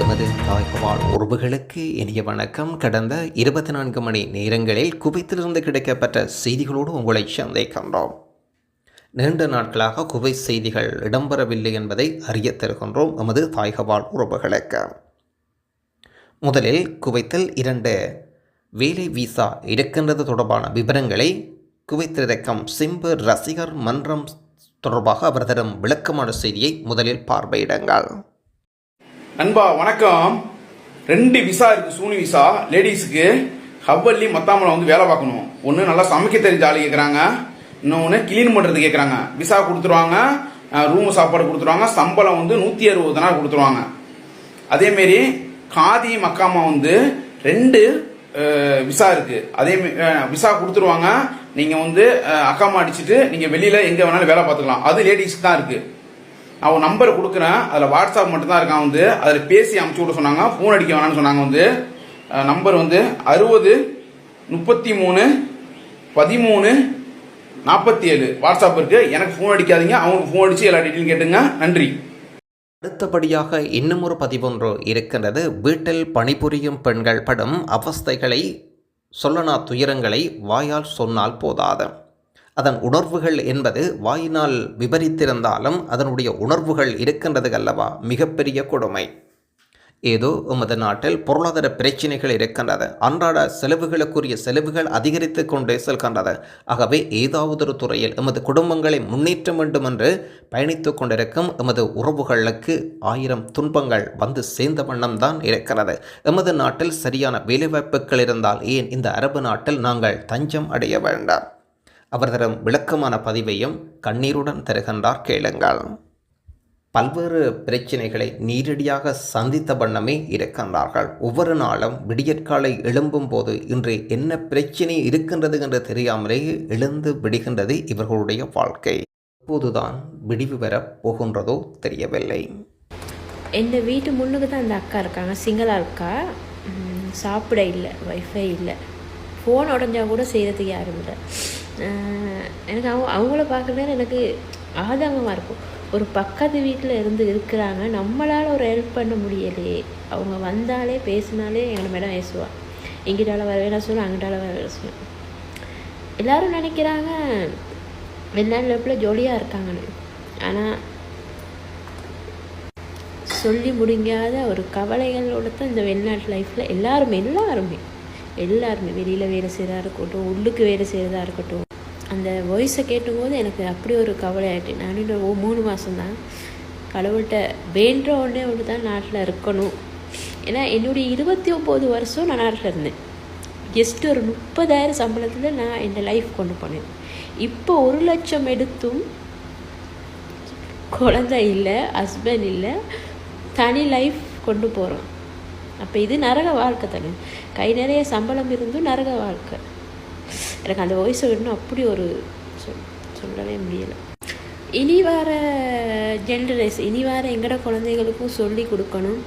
எமது தாய்வாழ் உறவுகளுக்கு இனிய வணக்கம். கடந்த இருபத்தி நான்கு மணி நேரங்களில் குவைத்திலிருந்து கிடைக்கப்பட்ட செய்திகளோடு உங்களை சந்திக்கின்றோம். நீண்ட நாட்களாக குவை செய்திகள் இடம்பெறவில்லை என்பதை அறியத் தருகின்றோம் எமது தாய்கவாழ் உறவுகளுக்கு. முதலில் குவைத்தில் இரண்டு வேலை விசா இருக்கின்றது தொடர்பான விவரங்களை குவைத்திருக்கும் சிம்பு ரசிகர் மன்றம் தொடர்பாக அவர் தரும் விளக்கமான செய்தியை முதலில் பார்வையிடுங்கள். நண்பா வணக்கம். ரெண்டு விசா இருக்கு சூனி விசா. லேடிஸுக்கு ஹவ்வல்லி மத்தாமல வந்து வேலை பார்க்கணும். ஒன்று நல்லா சமைக்க தெரிஞ்ச ஆள் கேட்குறாங்க இன்னொன்று கிளீன் பண்ணுறது கேட்குறாங்க விசா கொடுத்துருவாங்க. ரூம் சாப்பாடு கொடுத்துருவாங்க. சம்பளம் வந்து நூற்றி அறுபது நாள் கொடுத்துருவாங்க. அதேமாரி காதி மக்காமா வந்து ரெண்டு விசா இருக்கு. அதே விசா கொடுத்துருவாங்க. நீங்கள் வந்து அக்காமா அடிச்சுட்டு நீங்கள் வெளியில் எங்கே வேணாலும் வேலை பார்த்துக்கலாம். அது லேடிஸ்க்கு தான் இருக்குது அவன் நம்பர் கொடுக்குறேன். அதில் வாட்ஸ்அப் மட்டும்தான் இருக்கான் வந்து. அதில் பேசி அமுச்சு விட சொன்னாங்க. ஃபோன் அடிக்க வேணாம்னு சொன்னாங்க வந்து. நம்பர் வந்து அறுபது முப்பத்தி மூணு பதிமூணு நாற்பத்தி ஏழு வாட்ஸ்அப் இருக்குது எனக்கு ஃபோன் அடிக்காதீங்க. அவங்களுக்கு ஃபோன் அடித்து எல்லா டீட்டெயிலும் கேட்டுங்க. நன்றி. அடுத்தபடியாக இன்னும் ஒரு பதிவொன்று இருக்கின்றது. வீட்டில் பணிபுரியும் பெண்கள் படும் அவஸ்தைகளை சொல்லனா துயரங்களை வாயால் சொன்னால் போதாது. அதன் உணர்வுகள் என்பது வாயினால் விபரித்திருந்தாலும் அதனுடைய உணர்வுகள் இருக்கின்றது அல்லவா? மிகப்பெரிய கொடுமை. ஏதோ எமது நாட்டில் பொருளாதார பிரச்சனைகள் இருக்கின்றது. அன்றாட செலவுகளுக்குரிய செலவுகள் அதிகரித்து கொண்டே செல்கின்றது. ஆகவே ஏதாவது ஒரு துறையில் எமது குடும்பங்களை முன்னேற்ற வேண்டும் என்று பயணித்துக் கொண்டிருக்கும் எமது உறவுகளுக்கு ஆயிரம் துன்பங்கள் வந்து சேர்ந்த வண்ணம் தான் இருக்கிறது. எமது நாட்டில் சரியான வேலைவாய்ப்புகள் இருந்தால் ஏன் இந்த அரபு நாட்டில் நாங்கள் தஞ்சம் அடைய வேண்டாம்? அவர் தரும் விளக்கமான பதிவையும் கண்ணீருடன் தருகின்றார் கேளுங்கள். பல்வேறு பிரச்சனைகளை நேரடியாக சந்தித்த வண்ணமே இருக்கின்றார்கள். ஒவ்வொரு நாளும் விடியற்காலை எழும்பும் போது இன்று என்ன பிரச்சனை இருக்கின்றது என்று தெரியாமலேயே எழுந்து விடுகின்றது இவர்களுடைய வாழ்க்கை. இப்போதுதான் விடிவு வரப் போகின்றதோ தெரியவில்லை. என் வீட்டு முன்னுக்கு தான் அந்த அக்கா இருக்காங்க. சிங்களா அக்கா. சாப்பிட இல்லை வைஃபை இல்லை. ஃபோன் உடஞ்சா கூட செய்கிறதுக்கு யாரும் இல்லை. எனக்கு அவங்க அவங்கள பார்க்குறது எனக்கு ஆதங்கமாக இருக்கும். ஒரு பக்கத்து வீட்டில் இருந்து இருக்கிறாங்க நம்மளால் ஒரு ஹெல்ப் பண்ண முடியலையே அவங்க வந்தாலே பேசினாலே எங்களை மேடம் பேசுவாள் எங்கிட்டால வர வேணா சொல்லுவேன் அங்கிட்டால வர வேணா சொல்லுவேன் எல்லோரும் நினைக்கிறாங்க வெளிநாட்டில் ஜோலியாக இருக்காங்கன்னு. ஆனால் சொல்லி முடிங்காத ஒரு கவலைகளோட தான் இந்த வெளிநாட்டு லைஃப்பில் எல்லாருமே எல்லாருமே எல்லாருமே வெளியில் வேலை செய்கிறதா இருக்கட்டும் உள்ளுக்கு வேலை செய்கிறதா இருக்கட்டும் அந்த வாய்ஸை கேட்டும்போது எனக்கு அப்படி ஒரு கவலை ஆகிட்டு நான் இன்னும் மூணு மூணு மாதம்தான் கடவுள்கிட்ட வேண்ட உடனே ஒன்று தான் நாட்டில் இருக்கணும். ஏன்னா என்னுடைய இருபத்தி ஒம்பது வருஷம் நான் நாட்டில் இருந்தேன். ஜஸ்ட் ஒரு முப்பதாயிரம் சம்பளத்தில் நான் என் லைஃப் கொண்டு போனேன். இப்போ ஒரு லட்சம் எடுத்தும் குழந்தை இல்லை ஹஸ்பண்ட் இல்லை தனி லைஃப் கொண்டு போகிறோம் அப்போ இது நரக வாழ்க்கை தானே? கை நிறைய சம்பளம் இருந்தும் நரக வாழ்க்கை. எனக்கு அந்த வயசு இன்னும் அப்படி ஒரு சொல் சொல்லவே முடியலை. இனி வர ஜென்ரேஷன் இனி வர எங்கட குழந்தைகளுக்கும் சொல்லி கொடுக்கணும்.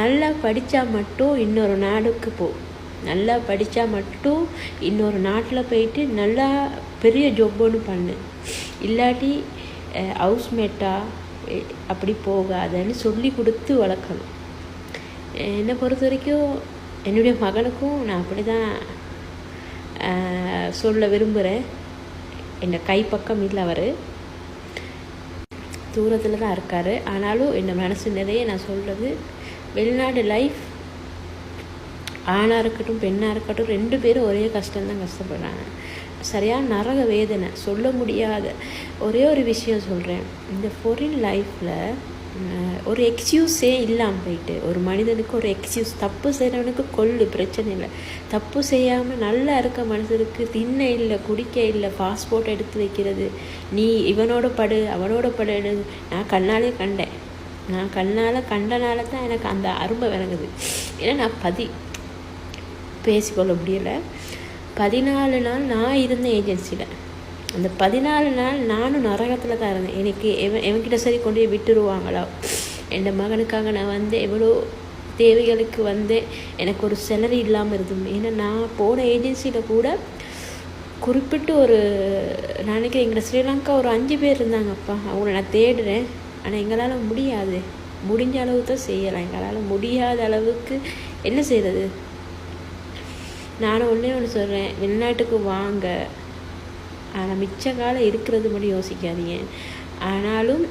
நல்லா படித்தா மட்டும் இன்னொரு நாடுக்கு போ. நல்லா படித்தா மட்டும் இன்னொரு நாட்டில் போயிட்டு நல்லா பெரிய ஜொப் ஒன்று பண்ணு. இல்லாட்டி ஹவுஸ்மேட்டாக அப்படி போகாதன்னு சொல்லி கொடுத்து வளர்க்கணும். என்னை பொறுத்த வரைக்கும் என்னுடைய மகனுக்கும் நான் அப்படி தான் சொல்ல விரும்புகிறேன் என்னை கைப்பக்கம் இல்லை அவர். தூரத்தில் தான் இருக்கார். ஆனாலும் என் மனசு நிறைய நான் சொல்கிறது வெளிநாடு லைஃப் ஆணாக இருக்கட்டும் பெண்ணாக இருக்கட்டும் ரெண்டு பேரும் ஒரே கஷ்டம்தான் கஷ்டப்படுறாங்க. சரியான நரக வேதனை சொல்ல முடியாத ஒரே ஒரு விஷயம் சொல்கிறேன் இந்த ஃபொரின் லைஃப்பில் ஒரு எக்ஸ்கியூஸே இல்லாமல் போயிட்டு ஒரு மனிதனுக்கு ஒரு எக்ஸ்கியூஸ் தப்பு செய்கிறவனுக்கு கொள்ளு பிரச்சனை இல்லை. தப்பு செய்யாமல் நல்லா இருக்க மனுஷனுக்கு தின்ன இல்லை குடிக்க இல்லை பாஸ்போர்ட் எடுத்து வைக்கிறது. நீ இவனோட படு அவனோட படு நான் கண்ணாலே கண்டேன். நான் கண்ணால் கண்டனால தான் எனக்கு அந்த அருமை விளங்குது. ஏன்னா நான் பதி பேசிக்கொள்ள முடியலை. பதினாலு நாள் நான் இருந்தேன் ஏஜென்சியில் அந்த பதினாலு நாள் நானும் நரகத்தில் தான் இருந்தேன். எனக்கு எவன் எவன்கிட்ட சரி கொண்டு போய் விட்டுருவாங்களா? என் மகனுக்காக நான் வந்து எவ்வளோ தேவைகளுக்கு வந்து எனக்கு ஒரு சேலரி இல்லாமல் இருந்தது. ஏன்னா நான் போன ஏஜென்சியில் கூட குறிப்பிட்டு ஒரு நான் நினைக்கிறேன் எங்களை ஸ்ரீலங்கா ஒரு அஞ்சு பேர் இருந்தாங்கப்பா. அவங்கள நான் தேடுறேன். ஆனால் எங்களால் முடியாது. முடிஞ்ச அளவு தான் செய்யலாம். எங்களால் முடியாத அளவுக்கு என்ன செய்கிறது நானும் ஒன்றே ஒன்று சொல்கிறேன் வெளிநாட்டுக்கு வாங்க. ஆனால் மிச்ச காலம் இருக்கிறது மட்டும் யோசிக்காதீங்க. ஆனாலும்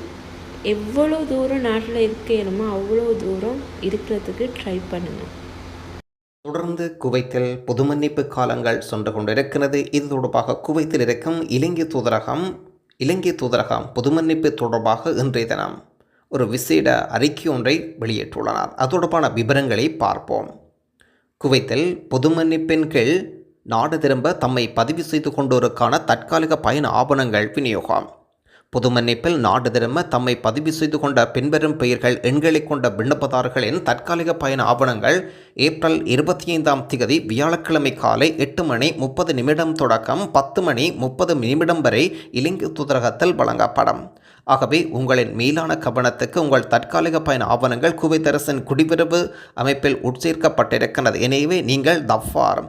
எவ்வளோ தூரம் நாட்டில் இருக்கணுமோ அவ்வளோ தூரம் இருக்கிறதுக்கு ட்ரை பண்ணுங்கள் தொடர்ந்து குவைத்தில் பொது மன்னிப்பு காலங்கள் சென்று கொண்டிருக்கிறது. இது தொடர்பாக குவைத்தில் இருக்கும் இலங்கை தூதரகம் இலங்கை தூதரகம் பொது மன்னிப்பு தொடர்பாக இன்றைய தினம் ஒரு விசேட அறிக்கை ஒன்றை வெளியிட்டுள்ளனர். அது தொடர்பான விவரங்களை பார்ப்போம். குவைத்தில் பொது மன்னிப்பின் கீழ் நாடு திரும்ப தம்மை பதிவு செய்து கொண்டோருக்கான தற்காலிக பயண ஆவணங்கள் விநியோகம். புதுமன்னிப்பில் நாடு திரும்ப தம்மை பதிவு செய்து கொண்ட பின்வரும் பெயர்கள் எண்களை கொண்ட விண்ணப்பதாரர்களின் தற்காலிக பயண ஆவணங்கள் ஏப்ரல் இருபத்தி ஐந்தாம் திகதி வியாழக்கிழமை காலை எட்டு மணி முப்பது நிமிடம் தொடக்கம் பத்து மணி முப்பது நிமிடம் வரை இலங்கை தூதரகத்தில் வழங்கப்படும். ஆகவே உங்களின் மேலான கவனத்துக்கு உங்கள் தற்காலிக பயண ஆவணங்கள் குவைத்தரசின் குடிவரவு அமைப்பில் உட்சேர்க்கப்பட்டிருக்கிறது எனவே நீங்கள் தஃபார்.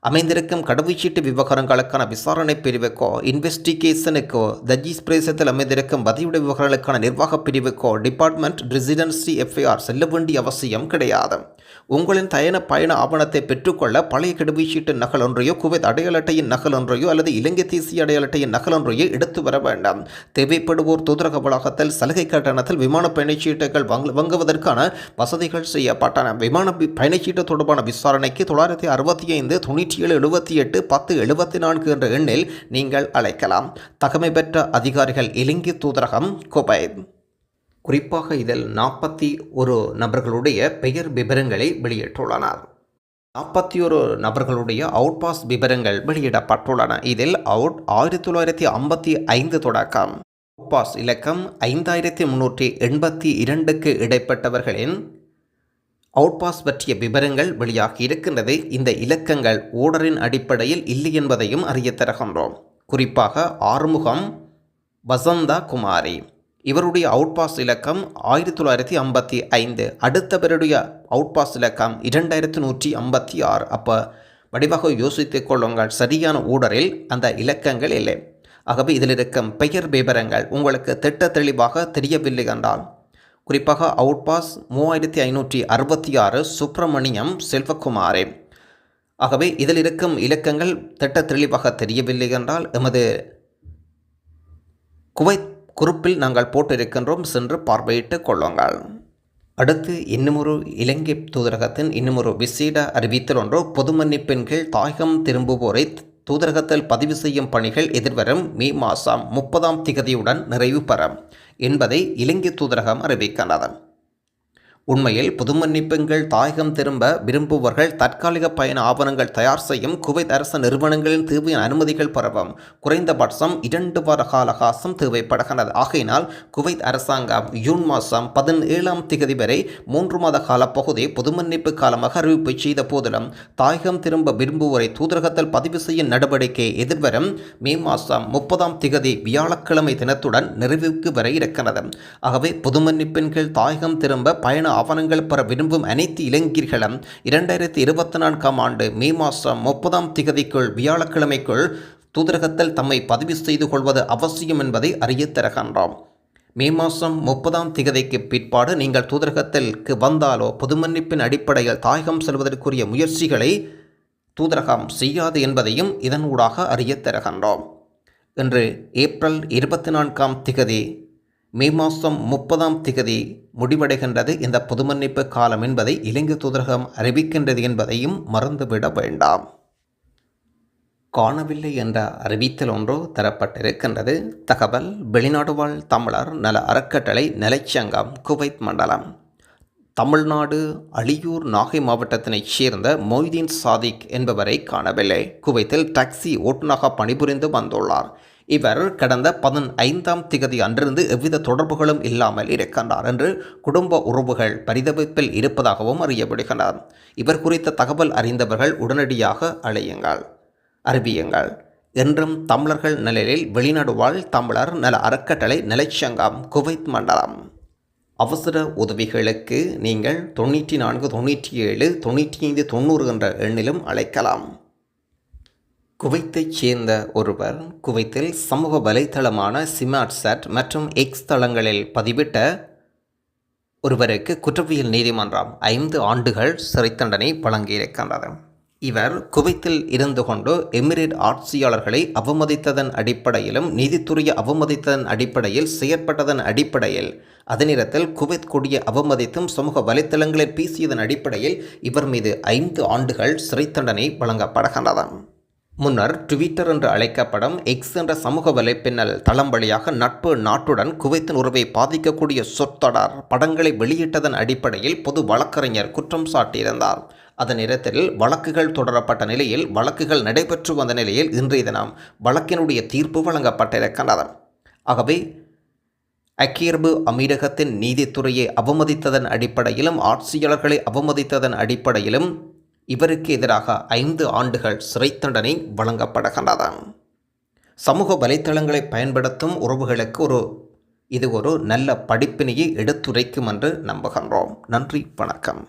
அமைந்திருக்கும் கடவுச்சீட்டு விவகாரங்களுக்கான விசாரணை பிரிவுக்கோ இன்வெஸ்டிகேஷனுக்கோ தஜீஸ் பிரதேசத்தில் அமைந்திருக்கும் பதிவிட விவகாரங்களுக்கான நிர்வாக பிரிவுக்கோ டிபார்ட்மெண்ட் ரெசிடென்சி எஃப்ஐஆர் செல்ல வேண்டிய அவசியம் கிடையாது. உங்களின் தயண பயண ஆவணத்தை பெற்றுக்கொள்ள பழைய கடவுச்சீட்டு நகல் ஒன்றையோ குவைத் அடையாள அட்டையின் நகல் ஒன்றையோ அல்லது இலங்கை தேசிய அடையாள அட்டையின் நகல் ஒன்றையோ எடுத்து வர வேண்டாம். தேவைப்படுவோர் தூதரக வளாகத்தில் சலுகை கட்டணத்தில் விமான பயணச்சீட்டுகள் வாங்க வாங்குவதற்கான வசதிகள் செய்யப்பட்டன. விமான பயணச்சீட்டு தொடர்பான விசாரணைக்கு தொள்ளாயிரத்தி அறுபத்தி ஐந்து தொண்ணூற்றி ஏழு எழுபத்தி எட்டு பத்து எழுபத்தி நான்கு என்ற எண்ணில் நீங்கள் அழைக்கலாம். தகமை பெற்ற அதிகாரிகள் இலங்கை தூதரகம் குவைத் குறிப்பாக இதில் நாற்பத்தி ஒரு நபர்களுடைய பெயர் விவரங்களை வெளியிட்டுள்ளனர். நாற்பத்தி ஒரு நபர்களுடைய அவுட் பாஸ் விவரங்கள் வெளியிடப்பட்டுள்ளன. இதில் அவுட் ஆயிரத்தி தொள்ளாயிரத்தி ஐம்பத்தி ஐந்து தொடக்கம். அவுட் பாஸ் இலக்கம் ஐந்தாயிரத்தி முன்னூற்றி எண்பத்தி இரண்டுக்கு இடைப்பட்டவர்களின் அவுட்பாஸ் பற்றிய விவரங்கள் வெளியாகி இருக்கின்றது. இந்த இலக்கங்கள் ஓடரின் அடிப்படையில் இல்லை என்பதையும் அறிய தருகின்றோம். குறிப்பாக ஆறுமுகம் வசந்தா குமாரி. இவருடைய அவுட் பாஸ் இலக்கம் ஆயிரத்தி தொள்ளாயிரத்தி ஐம்பத்தி ஐந்து. அடுத்தவருடைய அவுட்பாஸ் இலக்கம் இரண்டாயிரத்தி நூற்றி ஐம்பத்தி ஆறு. அப்போ வடிவாக யோசித்துக் கொள்ளுங்கள் சரியான ஊடரில் அந்த இலக்கங்கள் இல்லை. ஆகவே இதில் இருக்கும் பெயர் விவரங்கள் உங்களுக்கு திட்ட தெளிவாக தெரியவில்லை என்றால் குறிப்பாக அவுட் பாஸ் மூவாயிரத்தி ஐநூற்றி அறுபத்தி ஆறு சுப்பிரமணியம் செல்வகுமாரே. ஆகவே இதில் இருக்கும் இலக்கங்கள் திட்ட தெளிவாக தெரியவில்லை என்றால் எமது குவைத் குரூப்பில் நாங்கள் போட்டிருக்கின்றோம் சென்று பார்வையிட்டு கொள்ளுங்கள். அடுத்து இன்னுமொரு இலங்கை தூதரகத்தின் இன்னுமொரு விசேட அறிவித்தல் ஒன்று பொது மன்னிப்பின் கீழ் தாயகம் திரும்புவோரை தூதரகத்தில் பதிவு செய்யும் பணிகள் எதிர்வரும் மே மாதம் முப்பதாம் திகதியுடன் நிறைவு பெறும் என்பதை இலங்கை தூதரகம் அறிவிக்கின்றது உண்மையில் புதுமன்னிப்பெண்கள் தாயகம் திரும்ப விரும்புவர்கள் தற்காலிக பயண ஆவணங்கள் தயார் செய்யும் குவைத் அரச நிறுவனங்களின் தீவின் அனுமதிகள் பரவும். குறைந்தபட்சம் இரண்டு வார கால அவகாசம் தேவைப்படுகிறது ஆகையினால் குவைத் அரசாங்கம் ஜூன் மாதம் பதினேழாம் திகதி வரை மூன்று மாத கால பகுதி புதுமன்னிப்பு காலமாக அறிவிப்பு செய்த போதிலும் தாயகம் திரும்ப விரும்புவோரை தூதரகத்தில் பதிவு செய்யும் நடவடிக்கை எதிர்வரும் மே மாதம் முப்பதாம் திகதி வியாழக்கிழமை தினத்துடன் நிறைவுக்கு வர இருக்கிறது ஆகவே புதுமன்னிப்பெண்கள் தாயகம் திரும்ப பயண ஆவணங்கள் பெற விரும்பும் அனைத்து இளைஞர்களும் இரண்டாயிரத்தி இருபத்தி நான்காம் ஆண்டு மே மாதம் முப்பதாம் திகதிக்குள் வியாழக்கிழமைக்குள் தூதரகத்தில் தம்மை பதிவு செய்து கொள்வது அவசியம் என்பதை அறியத் தருகின்றோம். மே மாதம் முப்பதாம் திகதிக்கு பிற்பாடு நீங்கள் தூதரகத்திற்கு வந்தாலோ பொதுமன்னிப்பின் அடிப்படையில் தாயகம் செல்வதற்குரிய முயற்சிகளை தூதரகம் செய்யாது என்பதையும் இதனூடாக அறியத் தருகின்றோம். இன்று ஏப்ரல் இருபத்தி நான்காம் திகதி மே மாதம் முப்பதாம் திகதி முடிவடைகின்றது. இந்த பொதுமன்னிப்பு காலம் என்பதை இலங்கை தூதரகம் அறிவிக்கின்றது என்பதையும் மறந்துவிட வேண்டாம். காணவில்லை என்ற அறிவித்தல் ஒன்று தரப்பட்டிருக்கின்றது. தகவல் வெளிநாடு வாழ் தமிழர் நல அறக்கட்டளை நிலைச்சங்கம் குவைத் மண்டலம். தமிழ்நாடு அழியூர் நாகை மாவட்டத்தினைச் சேர்ந்த மொய்தீன் சாதிக் என்பவரை காணவில்லை. குவைத்தில் டாக்ஸி ஓட்டுநராக பணிபுரிந்து வந்துள்ளார். இவர் கடந்த பதினைந்தாம் திகதி அன்றிருந்து எவ்வித தொடர்புகளும் இல்லாமல் இருக்கின்றார் என்று குடும்ப உறவுகள் பரிதவிப்பில் இருப்பதாகவும் அறியப்படுகிறார் இவர் குறித்த தகவல் அறிந்தவர்கள் உடனடியாக அழையுங்கள். அறிவியுங்கள். என்றும் தமிழர்கள் நிலையில் வெளிநாடு வாழ் தமிழர் நல அறக்கட்டளை நிலைச்சங்கம் குவைத் மண்டலம். அவசர உதவிகளுக்கு நீங்கள் தொண்ணூற்றி நான்கு தொண்ணூற்றி ஏழு தொண்ணூற்றி ஐந்து தொண்ணூறு என்ற எண்ணிலும் அழைக்கலாம். குவைத்தைச் சேர்ந்த ஒருவர் குவைத்தில் சமூக வலைத்தளமான சிமாட்சாட் மற்றும் எக்ஸ் தளங்களில் பதிவிட்ட ஒருவருக்கு குற்றவியல் நீதிமன்றம் ஐந்து ஆண்டுகள் சிறை தண்டனை வழங்கியிருக்கின்றது. இவர் குவைத்தில் இருந்து கொண்டு எமிரேட் ஆட்சியாளர்களை அவமதித்ததன் அடிப்படையிலும் நீதித்துறையை அவமதித்ததன் அடிப்படையில் செயற்பட்டதன் அடிப்படையில் அதே நேரத்தில் குவைத் கொடியை அவமதித்தும் சமூக வலைத்தளங்களில் பேசியதன் அடிப்படையில் இவர் மீது ஐந்து ஆண்டுகள் சிறை தண்டனை வழங்கப்படுகின்றன முன்னர் ட்விட்டர் என்று அழைக்கப்படும் எக்ஸ் என்ற சமூக வலைப்பின்னல் தளம் வழியாக நட்பு நாட்டுடன் குவைத்தின் உறவை பாதிக்கக்கூடிய சொற்றொடர் படங்களை வெளியிட்டதன் அடிப்படையில் பொது வழக்கறிஞர் குற்றம் சாட்டியிருந்தார். அதன் நேரத்தில் வழக்குகள் தொடரப்பட்ட நிலையில் வழக்குகள் நடைபெற்று வந்த நிலையில் இன்றைய தினம் வழக்கினுடைய தீர்ப்பு வழங்கப்பட்டிருக்கின்றது. ஆகவே அக்கீர்பு அமீரகத்தின் நீதித்துறையை அவமதித்ததன் அடிப்படையிலும் ஆட்சியாளர்களை அவமதித்ததன் அடிப்படையிலும் இவருக்கு எதிராக ஐந்து ஆண்டுகள் சிறை தண்டனை வழங்கப்படுகின்றது சமூக வலைத்தளங்களை பயன்படுத்தும் உறவுகளுக்கு ஒரு இது ஒரு நல்ல படிப்பினையை எடுத்துரைக்கும் என்று நம்புகின்றோம். நன்றி வணக்கம்.